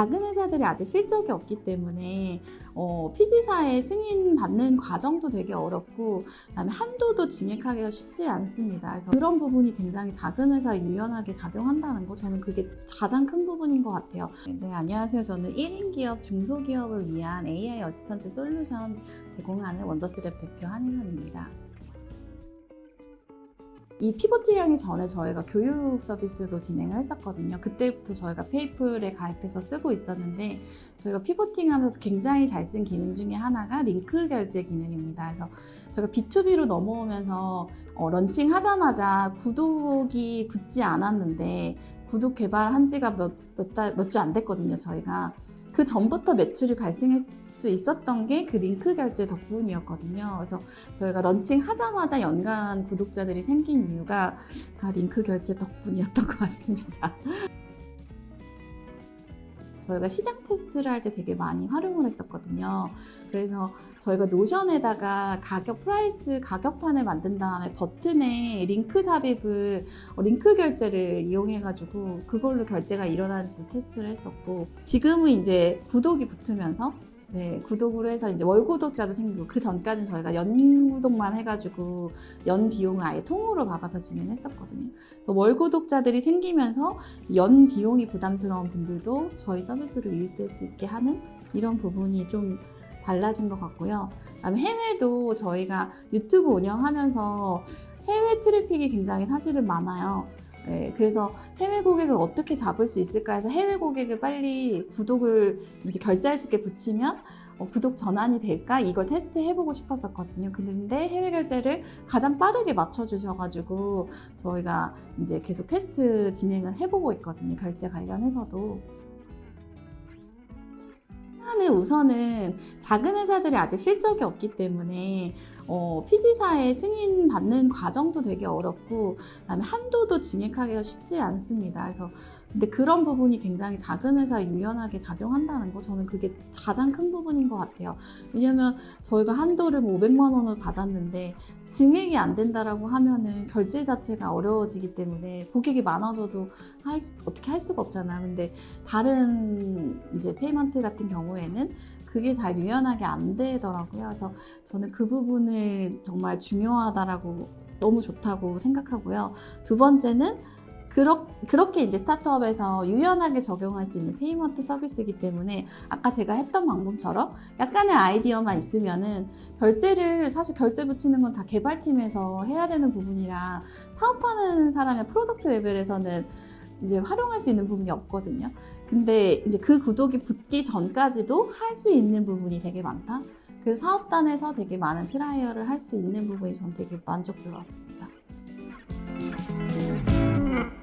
작은 회사들이 아직 실적이 없기 때문에 어, 피지사의 승인 받는 과정도 되게 어렵고 그다음에 한도도 진입하기가 쉽지 않습니다. 그래서 그런 부분이 굉장히 작은 회사에 유연하게 작용한다는 거 저는 그게 가장 큰 부분인 것 같아요. 네, 안녕하세요. 저는 1인 기업, 중소기업을 위한 AI 어시스턴트 솔루션 제공하는 원더스랩 대표 한인선입니다. 이 피보트 하기 전에 저희가 교육 서비스도 진행을 했었거든요. 그때부터 저희가 페이플에 가입해서 쓰고 있었는데 저희가 피보팅 하면서 굉장히 잘 쓴 기능 중에 하나가 링크 결제 기능입니다. 그래서 저희가 B2B로 넘어오면서 어, 런칭 하자마자 구독이 붙지 않았는데 구독 개발한 지가 몇, 몇 달, 몇 주 안 됐거든요, 저희가. 그 전부터 매출이 발생할 수 있었던 게 그 링크 결제 덕분이었거든요. 그래서 저희가 런칭 하자마자 연간 구독자들이 생긴 이유가 다 링크 결제 덕분이었던 것 같습니다. 저희가 시장 테스트를 할 때 되게 많이 활용을 했었거든요. 그래서 저희가 노션에다가 가격 프라이스 가격판을 만든 다음에 버튼에 링크 삽입을 어, 링크 결제를 이용해가지고 그걸로 결제가 일어나는지도 테스트를 했었고 지금은 이제 구독이 붙으면서 네, 구독으로 해서 이제 월 구독자도 생기고 그 전까지는 저희가 연 구독만 해가지고 연 비용을 아예 통으로 받아서 진행했었거든요. 그래서 월 구독자들이 생기면서 연 비용이 부담스러운 분들도 저희 서비스로 유입될 수 있게 하는 이런 부분이 좀 달라진 것 같고요. 그다음에 해외도 저희가 유튜브 운영하면서 해외 트래픽이 굉장히 사실은 많아요. 네, 그래서 해외 고객을 어떻게 잡을 수 있을까 해서 해외 고객을 빨리 구독을 이제 결제할 수 있게 붙이면 어, 구독 전환이 될까 이걸 테스트 해보고 싶었었거든요. 근데 해외 결제를 가장 빠르게 맞춰주셔가지고 저희가 이제 계속 테스트 진행을 해보고 있거든요. 결제 관련해서도. 우선은 작은 회사들이 아직 실적이 없기 때문에 어, 피지사의 승인 받는 과정도 되게 어렵고 그다음에 한도도 진입하기가 쉽지 않습니다. 그래서 근데 그런 부분이 굉장히 작은 회사에 유연하게 작용한다는 거 저는 그게 가장 큰 부분인 것 같아요. 왜냐면 저희가 한도를 뭐 500만 원을 받았는데 증액이 안 된다라고 하면은 결제 자체가 어려워지기 때문에 고객이 많아져도 할 수- 어떻게 할 수가 없잖아요. 근데 다른 이제 페이먼트 같은 경우에 는 그게 잘 유연하게 안 되더라고요. 그래서 저는 그 부분을 정말 중요하다라고 너무 좋다고 생각하고요. 두 번째는 그렇, 그렇게 이제 스타트업에서 유연하게 적용할 수 있는 페이먼트 서비스이기 때문에 아까 제가 했던 방법처럼 약간의 아이디어만 있으면은 결제를 사실 결제 붙이는 건 다 개발팀에서 해야 되는 부분이라 사업하는 사람의 프로덕트 레벨에서는 이제 활용할 수 있는 부분이 없거든요. 근데 이제 그 구독이 붙기 전까지도 할 수 있는 부분이 되게 많다. 그래서 사업단에서 되게 많은 트라이얼을 할 수 있는 부분이 전 되게 만족스러웠습니다.